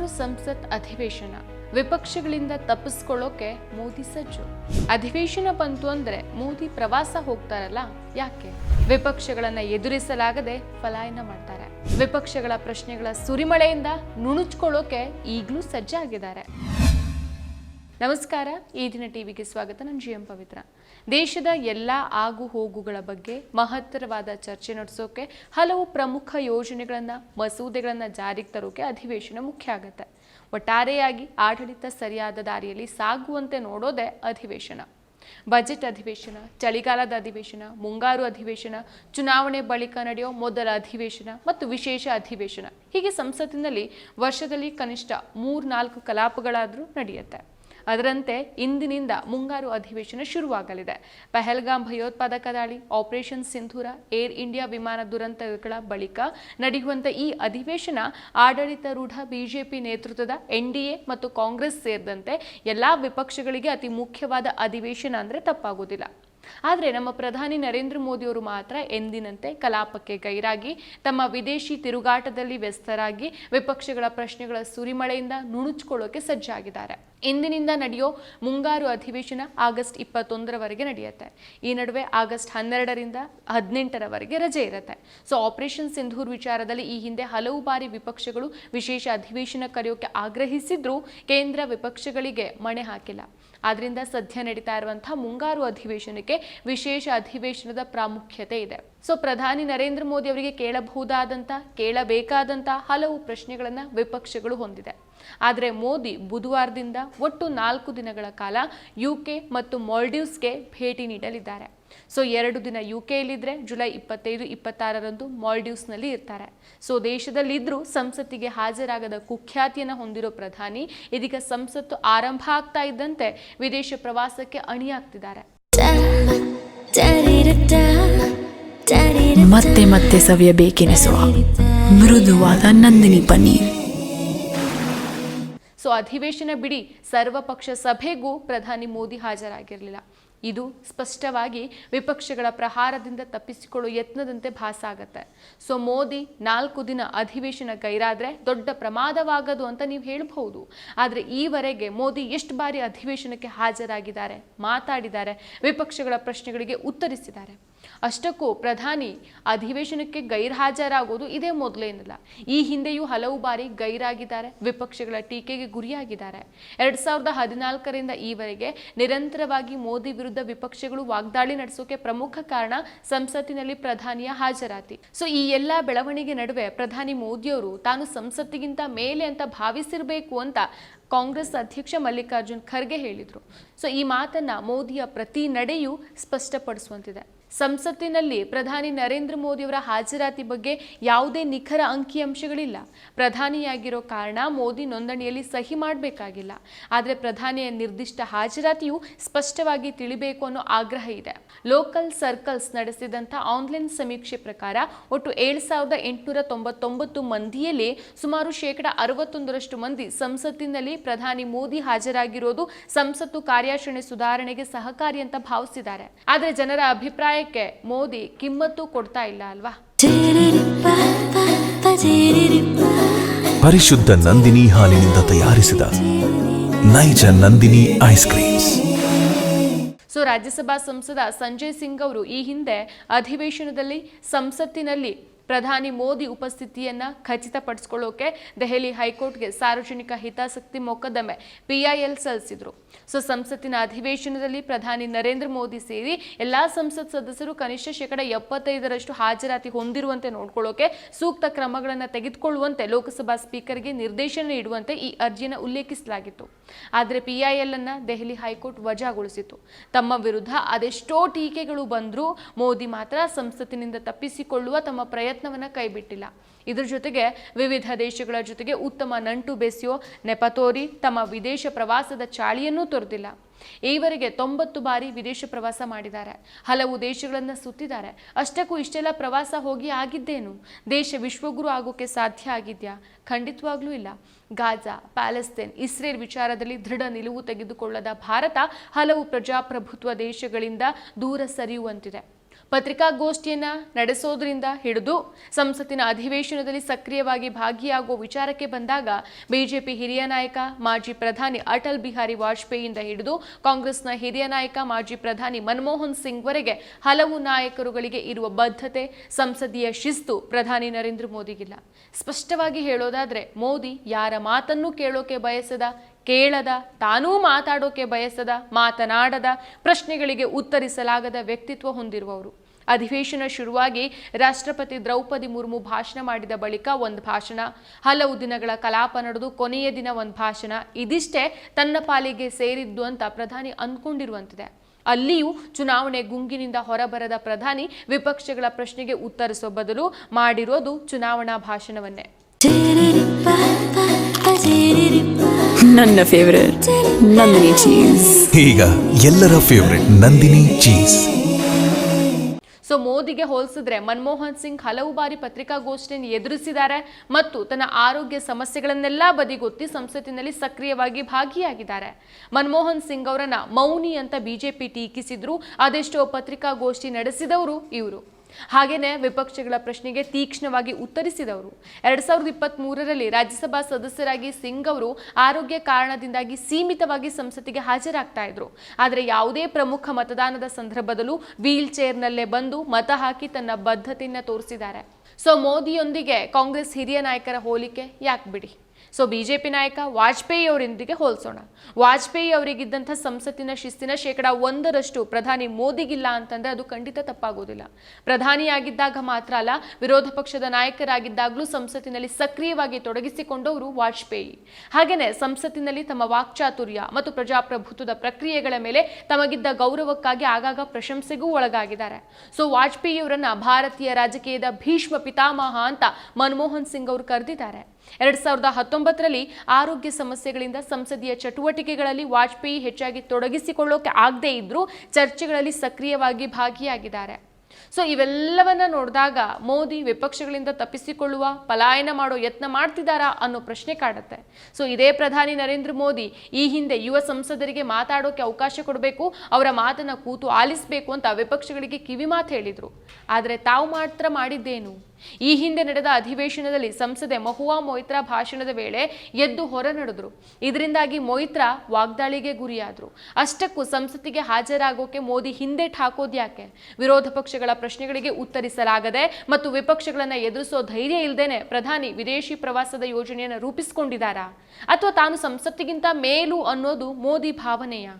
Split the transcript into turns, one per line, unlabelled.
ಮುಂಗಾರು ಸಂಸತ್ ಅಧಿವೇಶನ ವಿಪಕ್ಷಗಳಿಂದ ತಪ್ಪಿಸ್ಕೊಳ್ಳೋಕೆ ಮೋದಿ ಸಜ್ಜು. ಅಧಿವೇಶನ ಬಂತು ಅಂದ್ರೆ ಮೋದಿ ಪ್ರವಾಸ ಹೋಗ್ತಾರಲ್ಲ, ಯಾಕೆ? ವಿಪಕ್ಷಗಳನ್ನ ಎದುರಿಸಲಾಗದೆ ಪಲಾಯನ ಮಾಡ್ತಾರೆ. ವಿಪಕ್ಷಗಳ ಪ್ರಶ್ನೆಗಳ ಸುರಿಮಳೆಯಿಂದ ನುಣುಚ್ಕೊಳ್ಳೋಕೆ ಈಗಲೂ ಸಜ್ಜಾಗಿದ್ದಾರೆ. ನಮಸ್ಕಾರ, ಈ ದಿನ ಟಿವಿಗೆ ಸ್ವಾಗತ. ನಾನು ಜಿ ಎಂ ಪವಿತ್ರ. ದೇಶದ ಎಲ್ಲ ಆಗು ಹೋಗುಗಳ ಬಗ್ಗೆ ಮಹತ್ತರವಾದ ಚರ್ಚೆ ನಡೆಸೋಕೆ ಹಲವು ಪ್ರಮುಖ ಯೋಜನೆಗಳನ್ನು, ಮಸೂದೆಗಳನ್ನು ಜಾರಿಗೆ ತರೋಕೆ ಅಧಿವೇಶನ ಮುಖ್ಯ ಆಗುತ್ತೆ. ಒಟ್ಟಾರೆಯಾಗಿ ಆಡಳಿತ ಸರಿಯಾದ ದಾರಿಯಲ್ಲಿ ಸಾಗುವಂತೆ ನೋಡೋದೇ ಅಧಿವೇಶನ. ಬಜೆಟ್ ಅಧಿವೇಶನ, ಚಳಿಗಾಲದ ಅಧಿವೇಶನ, ಮುಂಗಾರು ಅಧಿವೇಶನ, ಚುನಾವಣೆ ಬಳಿಕ ನಡೆಯೋ ಮೊದಲ ಅಧಿವೇಶನ ಮತ್ತು ವಿಶೇಷ ಅಧಿವೇಶನ. ಹೀಗೆ ಸಂಸತ್ತಿನಲ್ಲಿ ವರ್ಷದಲ್ಲಿ ಕನಿಷ್ಠ ಮೂರ್ನಾಲ್ಕು ಕಲಾಪಗಳಾದರೂ ನಡೆಯುತ್ತೆ. ಅದರಂತೆ ಇಂದಿನಿಂದ ಮುಂಗಾರು ಅಧಿವೇಶನ ಶುರುವಾಗಲಿದೆ. ಪಹಲ್ಗಾಮ್ ಭಯೋತ್ಪಾದಕ ದಾಳಿ, ಆಪರೇಷನ್ ಸಿಂಧೂರ, ಏರ್ ಇಂಡಿಯಾ ವಿಮಾನ ದುರಂತಗಳ ಬಳಿಕ ನಡೆಯುವಂಥ ಈ ಅಧಿವೇಶನ ಆಡಳಿತಾರೂಢ ಬಿಜೆಪಿ ನೇತೃತ್ವದ ಎನ್ಡಿಎ ಮತ್ತು ಕಾಂಗ್ರೆಸ್ ಸೇರಿದಂತೆ ಎಲ್ಲಾ ವಿಪಕ್ಷಗಳಿಗೆ ಅತಿ ಮುಖ್ಯವಾದ ಅಧಿವೇಶನ ಅಂದ್ರೆ ತಪ್ಪಾಗುವುದಿಲ್ಲ. ಆದರೆ ನಮ್ಮ ಪ್ರಧಾನಿ ನರೇಂದ್ರ ಮೋದಿಯವರು ಮಾತ್ರ ಎಂದಿನಂತೆ ಕಲಾಪಕ್ಕೆ ಗೈರಾಗಿ, ತಮ್ಮ ವಿದೇಶಿ ತಿರುಗಾಟದಲ್ಲಿ ವ್ಯಸ್ತರಾಗಿ ವಿಪಕ್ಷಗಳ ಪ್ರಶ್ನೆಗಳ ಸುರಿಮಳೆಯಿಂದ ನುಣುಚ್ಕೊಳ್ಳೋಕೆ ಸಜ್ಜಾಗಿದ್ದಾರೆ. ಇಂದಿನಿಂದ ನಡೆಯೋ ಮುಂಗಾರು ಅಧಿವೇಶನ ಆಗಸ್ಟ್ ಇಪ್ಪತ್ತೊಂದರವರೆಗೆ ನಡೆಯುತ್ತೆ. ಈ ನಡುವೆ ಆಗಸ್ಟ್ ಹನ್ನೆರಡರಿಂದ ಹದಿನೆಂಟರವರೆಗೆ ರಜೆ ಇರುತ್ತೆ. ಸೊ ಆಪರೇಷನ್ ಸಿಂಧೂರ್ ವಿಚಾರದಲ್ಲಿ ಈ ಹಿಂದೆ ಹಲವು ಬಾರಿ ವಿಪಕ್ಷಗಳು ವಿಶೇಷ ಅಧಿವೇಶನ ಕರೆಯೋಕೆ ಆಗ್ರಹಿಸಿದ್ರೂ ಕೇಂದ್ರ ವಿಪಕ್ಷಗಳಿಗೆ ಮಣೆ ಹಾಕಿಲ್ಲ. ಆದ್ರಿಂದ ಸದ್ಯ ನಡೀತಾ ಇರುವಂತಹ ಮುಂಗಾರು ಅಧಿವೇಶನಕ್ಕೆ ವಿಶೇಷ ಅಧಿವೇಶನದ ಪ್ರಾಮುಖ್ಯತೆ ಇದೆ. ಸೊ ಪ್ರಧಾನಿ ನರೇಂದ್ರ ಮೋದಿ ಅವರಿಗೆ ಕೇಳಬಹುದಾದಂಥ ಕೇಳಬೇಕಾದಂಥ ಹಲವು ಪ್ರಶ್ನೆಗಳನ್ನು ವಿಪಕ್ಷಗಳು ಹೊಂದಿದೆ. ಆದರೆ ಮೋದಿ ಬುಧವಾರದಿಂದ ಒಟ್ಟು ನಾಲ್ಕು ದಿನಗಳ ಕಾಲ ಯುಕೆ ಮತ್ತು ಮಾಲ್ಡೀವ್ಸ್ಗೆ ಭೇಟಿ ನೀಡಲಿದ್ದಾರೆ. ಸೊ ಎರಡು ದಿನ ಯು ಕೆಯಲ್ಲಿದ್ದರೆ ಜುಲೈ ಇಪ್ಪತ್ತೈದು, ಇಪ್ಪತ್ತಾರರಂದು ಮಾಲ್ಡೀವ್ಸ್ನಲ್ಲಿ ಇರ್ತಾರೆ. ಸೊ ದೇಶದಲ್ಲಿದ್ದರೂ ಸಂಸತ್ತಿಗೆ ಹಾಜರಾಗದ ಕುಖ್ಯಾತಿಯನ್ನು ಹೊಂದಿರೋ ಪ್ರಧಾನಿ ಇದೀಗ ಸಂಸತ್ತು ಆರಂಭ ಆಗ್ತಾ ಇದ್ದಂತೆ ವಿದೇಶ ಪ್ರವಾಸಕ್ಕೆ ಅಣಿಯಾಗ್ತಿದ್ದಾರೆ.
ಮತ್ತೆ ಮತ್ತೆ ಸವಿಯಬೇಕೆನಿಸುವ ಮೃದುವಾದ ನಂದಿನಿ ಪನ್ನೀರ್.
ಸೊ ಅಧಿವೇಶನ ಬಿಡಿ ಸರ್ವಪಕ್ಷ ಸಭೆಗೂ ಪ್ರಧಾನಿ ಮೋದಿ ಹಾಜರಾಗಿರಲಿಲ್ಲ. ಇದು ಸ್ಪಷ್ಟವಾಗಿ ವಿಪಕ್ಷಗಳ ಪ್ರಹಾರದಿಂದ ತಪ್ಪಿಸಿಕೊಳ್ಳುವ ಯತ್ನದಂತೆ ಭಾಸ ಆಗತ್ತೆ ಸೊ ಮೋದಿ ನಾಲ್ಕು ದಿನ ಅಧಿವೇಶನ ಗೈರಾದ್ರೆ ದೊಡ್ಡ ಪ್ರಮಾದವಾಗದು ಅಂತ ನೀವು ಹೇಳಬಹುದು. ಆದರೆ ಈವರೆಗೆ ಮೋದಿ ಎಷ್ಟು ಬಾರಿ ಅಧಿವೇಶನಕ್ಕೆ ಹಾಜರಾಗಿದ್ದಾರೆ, ಮಾತಾಡಿದ್ದಾರೆ, ವಿಪಕ್ಷಗಳ ಪ್ರಶ್ನೆಗಳಿಗೆ ಉತ್ತರಿಸಿದ್ದಾರೆ. ಅಷ್ಟಕ್ಕೂ ಪ್ರಧಾನಿ ಅಧಿವೇಶನಕ್ಕೆ ಗೈರ್ಹಾಜರಾಗೋದು ಇದೇ ಮೊದಲೇನಿಲ್ಲ ಈ ಹಿಂದೆಯೂ ಹಲವು ಬಾರಿ ಗೈರಾಗಿದ್ದಾರೆ, ವಿಪಕ್ಷಗಳ ಟೀಕೆಗೆ ಗುರಿಯಾಗಿದ್ದಾರೆ. ಎರಡ್ ಸಾವಿರದ ಹದಿನಾಲ್ಕರಿಂದ ಈವರೆಗೆ ನಿರಂತರವಾಗಿ ಮೋದಿ ವಿರುದ್ಧ ವಿಪಕ್ಷಗಳು ವಾಗ್ದಾಳಿ ನಡೆಸೋಕೆ ಪ್ರಮುಖ ಕಾರಣ ಸಂಸತ್ತಿನಲ್ಲಿ ಪ್ರಧಾನಿಯ ಹಾಜರಾತಿ. ಸೊ ಈ ಎಲ್ಲ ಬೆಳವಣಿಗೆ ನಡುವೆ ಪ್ರಧಾನಿ ಮೋದಿಯವರು ತಾನು ಸಂಸತ್ತಿಗಿಂತ ಮೇಲೆ ಅಂತ ಭಾವಿಸಿರಬೇಕು ಅಂತ ಕಾಂಗ್ರೆಸ್ ಅಧ್ಯಕ್ಷ ಮಲ್ಲಿಕಾರ್ಜುನ್ ಖರ್ಗೆ ಹೇಳಿದರು. ಸೊ ಈ ಮಾತನ್ನ ಮೋದಿಯ ಪ್ರತಿ ನಡೆಯೂ ಸ್ಪಷ್ಟಪಡಿಸುವಂತಿದೆ. ಸಂಸತ್ತಿನಲ್ಲಿ ಪ್ರಧಾನಿ ನರೇಂದ್ರ ಮೋದಿಯವರ ಹಾಜರಾತಿ ಬಗ್ಗೆ ಯಾವುದೇ ನಿಖರ ಅಂಕಿಅಂಶಗಳಿಲ್ಲ. ಪ್ರಧಾನಿಯಾಗಿರೋ ಕಾರಣ ಮೋದಿ ನೋಂದಣಿಯಲ್ಲಿ ಸಹಿ ಮಾಡಬೇಕಾಗಿಲ್ಲ. ಆದರೆ ಪ್ರಧಾನಿಯ ನಿರ್ದಿಷ್ಟ ಹಾಜರಾತಿಯು ಸ್ಪಷ್ಟವಾಗಿ ತಿಳಿಬೇಕು ಅನ್ನೋ ಆಗ್ರಹ ಇದೆ. ಲೋಕಲ್ ಸರ್ಕಲ್ಸ್ ನಡೆಸಿದಂಥ ಆನ್ಲೈನ್ ಸಮೀಕ್ಷೆ ಪ್ರಕಾರ ಒಟ್ಟು ಏಳು ಸಾವಿರದ ಎಂಟುನೂರ ತೊಂಬತ್ತೊಂಬತ್ತು ಮಂದಿಯಲ್ಲಿ ಸುಮಾರು ಶೇಕಡ ಅರವತ್ತೊಂದರಷ್ಟು ಮಂದಿ ಸಂಸತ್ತಿನಲ್ಲಿ ಪ್ರಧಾನಿ ಮೋದಿ ಹಾಜರಾಗಿರೋದು ಸಂಸತ್ತು ಕಾರ್ಯಾಚರಣೆ ಸುಧಾರಣೆಗೆ ಸಹಕಾರಿ ಅಂತ ಭಾವಿಸಿದ್ದಾರೆ. ಆದರೆ ಜನರ ಅಭಿಪ್ರಾಯಕ್ಕೆ ಮೋದಿ ಕಿಮ್ಮತ್ತು ಕೊಡ್ತಾ ಇಲ್ಲ ಅಲ್ವಾ?
ಪರಿಶುದ್ಧ ನಂದಿನಿ ಹಾಲಿನಿಂದ ತಯಾರಿಸಿದ ನೈಜ Nandini ice creams.
So Rajya Sabha ಸಂಸದ ಸಂಜಯ್ ಸಿಂಗ್ ಅವರು ಈ ಹಿಂದೆ ಅಧಿವೇಶನದಲ್ಲಿ ಸಂಸತ್ತಿನಲ್ಲಿ ಪ್ರಧಾನಿ ಮೋದಿ ಉಪಸ್ಥಿತಿಯನ್ನ ಖಚಿತಪಡಿಸಿಕೊಳ್ಳೋಕೆ ದೆಹಲಿ ಹೈಕೋರ್ಟ್ಗೆ ಸಾರ್ವಜನಿಕ ಹಿತಾಸಕ್ತಿ ಮೊಕದ್ದಮೆ ಪಿಐಎಲ್ ಸಲ್ಲಿಸಿದ್ರು. ಸೊ, ಸಂಸತ್ತಿನ ಅಧಿವೇಶನದಲ್ಲಿ ಪ್ರಧಾನಿ ನರೇಂದ್ರ ಮೋದಿ ಸೇರಿ ಎಲ್ಲಾ ಸಂಸತ್ ಸದಸ್ಯರು ಕನಿಷ್ಠ ಶೇಕಡ ಎಪ್ಪತ್ತೈದರಷ್ಟು ಹಾಜರಾತಿ ಹೊಂದಿರುವಂತೆ ನೋಡ್ಕೊಳ್ಳೋಕೆ ಸೂಕ್ತ ಕ್ರಮಗಳನ್ನು ತೆಗೆದುಕೊಳ್ಳುವಂತೆ ಲೋಕಸಭಾ ಸ್ಪೀಕರ್ಗೆ ನಿರ್ದೇಶನ ನೀಡುವಂತೆ ಈ ಅರ್ಜಿಯನ್ನು ಉಲ್ಲೇಖಿಸಲಾಗಿತ್ತು. ಆದರೆ ಪಿಐಎಲ್ ಅನ್ನ ದೆಹಲಿ ಹೈಕೋರ್ಟ್ ವಜಾಗೊಳಿಸಿತು ತಮ್ಮ ವಿರುದ್ಧ ಅದೆಷ್ಟೋ ಟೀಕೆಗಳು ಬಂದರೂ ಮೋದಿ ಮಾತ್ರ ಸಂಸತ್ತಿನಿಂದ ತಪ್ಪಿಸಿಕೊಳ್ಳುವ ತಮ್ಮ ಪ್ರಯತ್ನವನ್ನ ಕೈಬಿಟ್ಟಿಲ್ಲ. ಇದರ ಜೊತೆಗೆ ವಿವಿಧ ದೇಶಗಳ ಜೊತೆಗೆ ಉತ್ತಮ ನಂಟು ಬೆಸೆಯೋ ನೆಪ ತೋರಿ ತಮ್ಮ ವಿದೇಶ ಪ್ರವಾಸದ ಚಾಳಿಯನ್ನೂ ತೊರೆದಿಲ್ಲ. ಈವರೆಗೆ ತೊಂಬತ್ತು ಬಾರಿ ವಿದೇಶ ಪ್ರವಾಸ ಮಾಡಿದ್ದಾರೆ. ಹಲವು ದೇಶಗಳನ್ನು ಸುತ್ತಿದ್ದಾರೆ. ಅಷ್ಟಕ್ಕೂ ಇಷ್ಟೆಲ್ಲ ಪ್ರವಾಸ ಹೋಗಿ ಆಗಿದ್ದೇನು? ದೇಶ ವಿಶ್ವಗುರು ಆಗೋಕೆ ಸಾಧ್ಯ ಆಗಿದ್ಯಾ? ಖಂಡಿತವಾಗ್ಲೂ ಇಲ್ಲ. ಗಾಜಾ, ಪ್ಯಾಲೆಸ್ತೇನ್, ಇಸ್ರೇಲ್ ವಿಚಾರದಲ್ಲಿ ದೃಢ ನಿಲುವು ತೆಗೆದುಕೊಳ್ಳದ ಭಾರತ ಹಲವು ಪ್ರಜಾಪ್ರಭುತ್ವ ದೇಶಗಳಿಂದ ದೂರ ಸರಿಯುವಂತಿದೆ. ಪತ್ರಿಕಾಗೋಷ್ಠಿಯನ್ನ ನಡೆಸೋದ್ರಿಂದ ಹಿಡಿದು ಸಂಸತ್ತಿನ ಅಧಿವೇಶನದಲ್ಲಿ ಸಕ್ರಿಯವಾಗಿ ಭಾಗಿಯಾಗುವ ವಿಚಾರಕ್ಕೆ ಬಂದಾಗ ಬಿಜೆಪಿ ಹಿರಿಯ ನಾಯಕ ಮಾಜಿ ಪ್ರಧಾನಿ ಅಟಲ್ ಬಿಹಾರಿ ವಾಜಪೇಯಿಯಿಂದ ಹಿಡಿದು ಕಾಂಗ್ರೆಸ್ನ ಹಿರಿಯ ನಾಯಕ ಮಾಜಿ ಪ್ರಧಾನಿ ಮನಮೋಹನ್ ಸಿಂಗ್ ವರೆಗೆ ಹಲವು ನಾಯಕರುಗಳಿಗೆ ಇರುವ ಬದ್ಧತೆ, ಸಂಸದೀಯ ಶಿಸ್ತು ಪ್ರಧಾನಿ ನರೇಂದ್ರ ಮೋದಿಗಿಲ್ಲ. ಸ್ಪಷ್ಟವಾಗಿ ಹೇಳೋದಾದ್ರೆ ಮೋದಿ ಯಾರ ಮಾತನ್ನೂ ಕೇಳೋಕೆ ಬಯಸದ, ಕೇಳದ, ತಾನೂ ಮಾತಾಡೋಕೆ ಬಯಸದ, ಮಾತನಾಡದ, ಪ್ರಶ್ನೆಗಳಿಗೆ ಉತ್ತರಿಸಲಾಗದ ವ್ಯಕ್ತಿತ್ವ ಹೊಂದಿರುವವರು. ಅಧಿವೇಶನ ಶುರುವಾಗಿ ರಾಷ್ಟ್ರಪತಿ ದ್ರೌಪದಿ ಮುರ್ಮು ಭಾಷಣ ಮಾಡಿದ ಬಳಿಕ ಒಂದು ಭಾಷಣ. ಹಲವು ದಿನಗಳ ಕಲಾಪ ನಡೆದು ಕೊನೆಯ ದಿನ ಒಂದು ಭಾಷಣ. ಇದಿಷ್ಟೇ ತನ್ನ ಪಾಲಿಗೆ ಸೇರಿದ್ದು ಅಂತ ಪ್ರಧಾನಿ ಅಂದ್ಕೊಂಡಿರುವಂತಿದೆ. ಅಲ್ಲಿಯೂ ಚುನಾವಣೆ ಗುಂಗಿನಿಂದ ಹೊರಬರದ ಪ್ರಧಾನಿ ವಿಪಕ್ಷಗಳ ಪ್ರಶ್ನೆಗೆ ಉತ್ತರಿಸುವ ಬದಲು ಮಾಡಿರೋದು ಚುನಾವಣಾ ಭಾಷಣವನ್ನೇ.
ನನ್ನ ಫೇವರೇಟ್ ನಂದಿನಿ ಚೀಸ್
ಈಗ ಎಲ್ಲರ ಫೇವರೆಟ್ ನಂದಿನಿ ಚೀಸ್
ಸೊ ಮೋದಿಗೆ ಹೋಲಿಸಿದ್ರೆ ಮನಮೋಹನ್ ಸಿಂಗ್ ಹಲವು ಬಾರಿ ಪತ್ರಿಕಾಗೋಷ್ಠಿಯನ್ನು ಎದುರಿಸಿದ್ದಾರೆ ಮತ್ತು ತನ್ನ ಆರೋಗ್ಯ ಸಮಸ್ಯೆಗಳನ್ನೆಲ್ಲ ಬದಿಗೊತ್ತಿ ಸಂಸತ್ತಿನಲ್ಲಿ ಸಕ್ರಿಯವಾಗಿ ಭಾಗಿಯಾಗಿದ್ದಾರೆ. ಮನಮೋಹನ್ ಸಿಂಗ್ ಅವರನ್ನ ಮೌನಿ ಅಂತ ಬಿಜೆಪಿ ಟೀಕಿಸಿದ್ರು. ಅದೆಷ್ಟೋ ಪತ್ರಿಕಾಗೋಷ್ಠಿ ನಡೆಸಿದವರು ಇವರು. ಹಾಗೇನೆ ವಿಪಕ್ಷಗಳ ಪ್ರಶ್ನೆಗೆ ತೀಕ್ಷ್ಣವಾಗಿ ಉತ್ತರಿಸಿದವರು. ಎರಡ್ ಸಾವಿರದ ಇಪ್ಪತ್ತ್ ಮೂರರಲ್ಲಿ ರಾಜ್ಯಸಭಾ ಸದಸ್ಯರಾಗಿ ಸಿಂಗ್ ಅವರು ಆರೋಗ್ಯ ಕಾರಣದಿಂದಾಗಿ ಸೀಮಿತವಾಗಿ ಸಂಸತ್ತಿಗೆ ಹಾಜರಾಗ್ತಾ ಇದ್ರು. ಆದರೆ ಯಾವುದೇ ಪ್ರಮುಖ ಮತದಾನದ ಸಂದರ್ಭದಲ್ಲೂ ವೀಲ್ ಚೇರ್ನಲ್ಲೇ ಬಂದು ಮತ ಹಾಕಿ ತನ್ನ ಬದ್ಧತೆಯನ್ನು ತೋರಿಸಿದ್ದಾರೆ. ಸೊ ಮೋದಿಯೊಂದಿಗೆ ಕಾಂಗ್ರೆಸ್ ಹಿರಿಯ ನಾಯಕರ ಹೋಲಿಕೆ ಯಾಕೆ ಬಿಡಿ? ಸೊ ಬಿಜೆಪಿ ನಾಯಕ ವಾಜಪೇಯಿ ಅವರೊಂದಿಗೆ ಹೋಲಿಸೋಣ. ವಾಜಪೇಯಿ ಅವರಿಗಿದ್ದಂಥ ಸಂಸತ್ತಿನ ಶಿಸ್ತಿನ ಶೇಕಡ ಒಂದರಷ್ಟು ಪ್ರಧಾನಿ ಮೋದಿಗಿಲ್ಲ ಅಂತಂದ್ರೆ ಅದು ಖಂಡಿತ ತಪ್ಪಾಗೋದಿಲ್ಲ. ಪ್ರಧಾನಿಯಾಗಿದ್ದಾಗ ಮಾತ್ರ ಅಲ್ಲ, ವಿರೋಧ ಪಕ್ಷದ ನಾಯಕರಾಗಿದ್ದಾಗಲೂ ಸಂಸತ್ತಿನಲ್ಲಿ ಸಕ್ರಿಯವಾಗಿ ತೊಡಗಿಸಿಕೊಂಡವರು ವಾಜಪೇಯಿ. ಹಾಗೇನೆ ಸಂಸತ್ತಿನಲ್ಲಿ ತಮ್ಮ ವಾಕ್ಚಾತುರ್ಯ ಮತ್ತು ಪ್ರಜಾಪ್ರಭುತ್ವದ ಪ್ರಕ್ರಿಯೆಗಳ ಮೇಲೆ ತಮಗಿದ್ದ ಗೌರವಕ್ಕಾಗಿ ಆಗಾಗ ಪ್ರಶಂಸೆಗೂ ಒಳಗಾಗಿದ್ದಾರೆ. ಸೊ ವಾಜಪೇಯಿ ಅವರನ್ನ ಭಾರತೀಯ ರಾಜಕೀಯದ ಭೀಷ್ಮ ಪಿತಾಮಹ ಅಂತ ಮನಮೋಹನ್ ಸಿಂಗ್ ಅವರು ಕರೆದಿದ್ದಾರೆ. ಎರಡ್ ಸಾವಿರದ ಹತ್ತೊಂಬತ್ತರಲ್ಲಿ ಆರೋಗ್ಯ ಸಮಸ್ಯೆಗಳಿಂದ ಸಂಸದೀಯ ಚಟುವಟಿಕೆಗಳಲ್ಲಿ ವಾಜಪೇಯಿ ಹೆಚ್ಚಾಗಿ ತೊಡಗಿಸಿಕೊಳ್ಳೋಕೆ ಆಗದೇ ಇದ್ರೂ ಚರ್ಚೆಗಳಲ್ಲಿ ಸಕ್ರಿಯವಾಗಿ ಭಾಗಿಯಾಗಿದ್ದಾರೆ. ಸೊ ಇವೆಲ್ಲವನ್ನ ನೋಡಿದಾಗ ಮೋದಿ ವಿಪಕ್ಷಗಳಿಂದ ತಪ್ಪಿಸಿಕೊಳ್ಳುವ, ಪಲಾಯನ ಮಾಡೋ ಯತ್ನ ಮಾಡ್ತಿದ್ದಾರಾ ಅನ್ನೋ ಪ್ರಶ್ನೆ ಕಾಡುತ್ತೆ. ಸೊ ಇದೇ ಪ್ರಧಾನಿ ನರೇಂದ್ರ ಮೋದಿ ಈ ಹಿಂದೆ ಯುವ ಸಂಸದರಿಗೆ ಮಾತಾಡೋಕೆ ಅವಕಾಶ ಕೊಡಬೇಕು, ಅವರ ಮಾತನ್ನ ಕೂತು ಆಲಿಸಬೇಕು ಅಂತ ವಿಪಕ್ಷಗಳಿಗೆ ಕಿವಿ ಮಾತು ಹೇಳಿದ್ರು. ಆದರೆ ತಾವು ಮಾತ್ರ ಮಾಡಿದ್ದೇನು? ಈ ಹಿಂದೆ ನಡೆದ ಅಧಿವೇಶನದಲ್ಲಿ ಸಂಸದೆ ಮಹುವಾ ಮೊಯ್ತ್ರಾ ಭಾಷಣದ ವೇಳೆ ಎದ್ದು ಹೊರ ನಡೆದ್ರು ಇದರಿಂದಾಗಿ ಮೊಯ್ತ್ರಾ ವಾಗ್ದಾಳಿಗೆ ಗುರಿಯಾದರು. ಅಷ್ಟಕ್ಕೂ ಸಂಸತ್ತಿಗೆ ಹಾಜರಾಗೋಕೆ ಮೋದಿ ಹಿಂದೆ ಹಾಕೋದ್ಯಾಕೆ ವಿರೋಧ ಪಕ್ಷಗಳ ಪ್ರಶ್ನೆಗಳಿಗೆ ಉತ್ತರಿಸಲಾಗದೆ ಮತ್ತು ವಿಪಕ್ಷಗಳನ್ನ ಎದುರಿಸೋ ಧೈರ್ಯ ಇಲ್ಲದೇನೆ ಪ್ರಧಾನಿ ವಿದೇಶಿ ಪ್ರವಾಸದ ಯೋಜನೆಯನ್ನು ರೂಪಿಸಿಕೊಂಡಿದ್ದಾರಾ? ಅಥವಾ ತಾನು ಸಂಸತ್ತಿಗಿಂತ ಮೇಲು ಅನ್ನೋದು ಮೋದಿ ಭಾವನೆಯಾ?